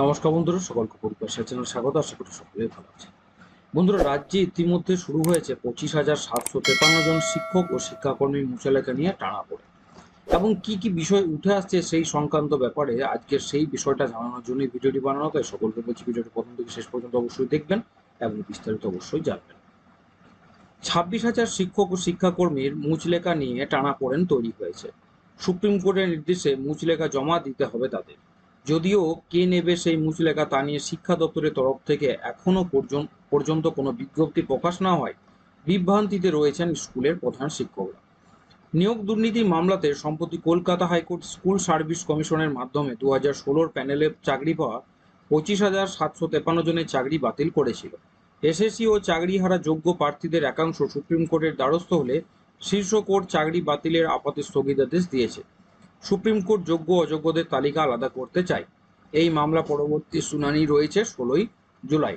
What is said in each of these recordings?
নমস্কার বন্ধুরা, সকলকে পরিবার চ্যানেল স্বাগত, আশা করি সকলেই ভালো আছে বন্ধুরা, রাজ্যে ইতিমধ্যে শুরু হয়েছে পঁচিশ হাজার সাতশো তেপান্ন জন শিক্ষক ও শিক্ষাকর্মী মুচালেখা নিয়ে টানা পড়ে এবং কি কি বিষয় উঠে আসছে সেই সংক্রান্ত ব্যাপারে আজকের সেই বিষয়টা জানানোর জন্য ভিডিওটি বানানো, তাই সকলকে বলছি ভিডিওটি প্রথম থেকে শেষ পর্যন্ত অবশ্যই দেখবেন এবং বিস্তারিত অবশ্যই জানবেন। ছাব্বিশ হাজার শিক্ষক ও শিক্ষাকর্মীর মুচলেখা নিয়ে টানা পড়েন তৈরি হয়েছে। সুপ্রিম কোর্টের নির্দেশে মুচলেখা জমা দিতে হবে তাদের। যদিও কে নেবে সেই মুচলেখা তা নিয়ে শিক্ষা দপ্তরের তরফ থেকে এখনও পর্যন্ত কোনো বিজ্ঞপ্তি প্রকাশ না হয়, বিভ্রান্তিতে রয়েছেন স্কুলের প্রধান শিক্ষকরা। নিয়োগ দুর্নীতি মামলাতে সম্প্রতি কলকাতা হাইকোর্ট স্কুল সার্ভিস কমিশনের মাধ্যমে দু হাজার ষোলোর প্যানেলে চাকরি পাওয়া পঁচিশ হাজার সাতশো তেপান্ন জনের চাকরি বাতিল করেছিল। এসএসসি ও চাকরিহারা যোগ্য প্রার্থীদের একাংশ সুপ্রিম কোর্টের দ্বারস্থ হলে শীর্ষ কোর্ট চাকরি বাতিলের আপাতত স্থগিতাদেশ দিয়েছে। সুপ্রিম কোর্ট যোগ্য অযোগ্যদের তালিকা আলাদা করতে চায়। এই মামলা পরবর্তী শুনানি রয়েছে ষোলোই জুলাই।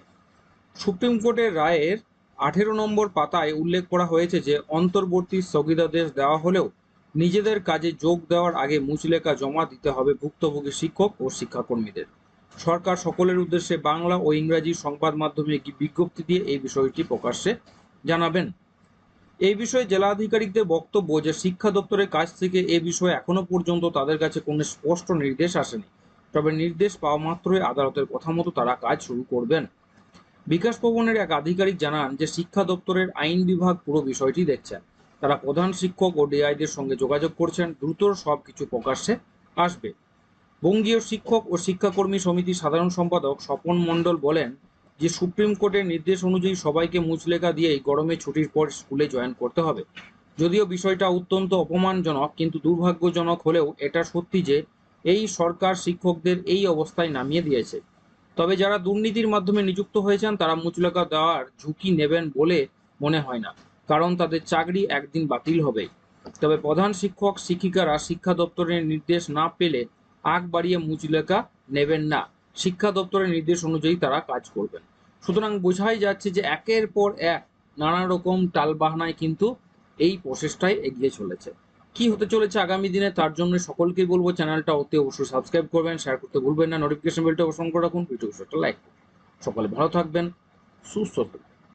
সুপ্রিম কোর্টের রায়ের আঠেরো নম্বর পাতায় উল্লেখ করা হয়েছে যে, অন্তর্বর্তী স্থগিতাদেশ দেওয়া হলেও নিজেদের কাজে যোগ দেওয়ার আগে মুচলেখা জমা দিতে হবে ভুক্তভোগী শিক্ষক ও শিক্ষাকর্মীদের। সরকার সকলের উদ্দেশ্যে বাংলা ও ইংরাজি সংবাদ মাধ্যমে বিজ্ঞপ্তি দিয়ে এই বিষয়টি প্রকাশ্যে জানাবেন। এই বিষয়ে জেলা আধিকারিকদের বক্তব্য যে শিক্ষা দপ্তরের কাছ থেকে এ বিষয়ে এখনও পর্যন্ত তাদের কাছে কোনো স্পষ্ট নির্দেশ আসেনি। তবে নির্দেশ পাওয়া মাত্রই আদালতের কথা মতো তারা কাজ শুরু করবেন। বিকাশ ভবনের এক আধিকারিক জানান যে শিক্ষা দপ্তরের আইন বিভাগ পুরো বিষয়টি দেখছেন। তারা প্রধান শিক্ষক ও ডিআইদের সঙ্গে যোগাযোগ করছেন, দ্রুত সব কিছু প্রকাশ্যে আসবে। বঙ্গীয় শিক্ষক ও শিক্ষাকর্মী সমিতির সাধারণ সম্পাদক স্বপন মণ্ডল বলেন যে সুপ্রিম কোর্টের নির্দেশ অনুযায়ী সবাইকে মুচলেখা দিয়েই গরমে ছুটির পর স্কুলে জয়েন করতে হবে। যদিও বিষয়টা অত্যন্ত অপমানজনক, কিন্তু দুর্ভাগ্যজনক হলেও এটা সত্যি যে এই সরকার শিক্ষকদের এই অবস্থায় নামিয়ে দিয়েছে। তবে যারা দুর্নীতির মাধ্যমে নিযুক্ত হয়েছেন, তারা মুচলেখা দেওয়ার ঝুঁকি নেবেন বলে মনে হয় না, কারণ তাদের চাকরি একদিন বাতিল হবেই তবে প্রধান শিক্ষক, শিক্ষিকারা শিক্ষা দপ্তরের নির্দেশ না পেলে আগ বাড়িয়ে মুচলেখা নেবেন না। শিক্ষা দপ্তরের নির্দেশ অনুযায়ী তারা কাজ করবেন। সুতরাং বোঝাই যাচ্ছে যে একের পর এক নানা রকম টালবাহানায় কিন্তু এই প্রসেসটাই এগিয়ে চলেছে। কি হতে চলেছে আগামী দিনে তার জন্য সকলকেই বলব চ্যানেলটা অতি অবশ্যই সাবস্ক্রাইব করবেন শেয়ার করতে ভুলবেন না নোটিফিকেশন বেলটা অবশ্যই করে রাখুন ভিডিও লাইক সকলে ভালো থাকবেন, সুস্থ থাকবেন।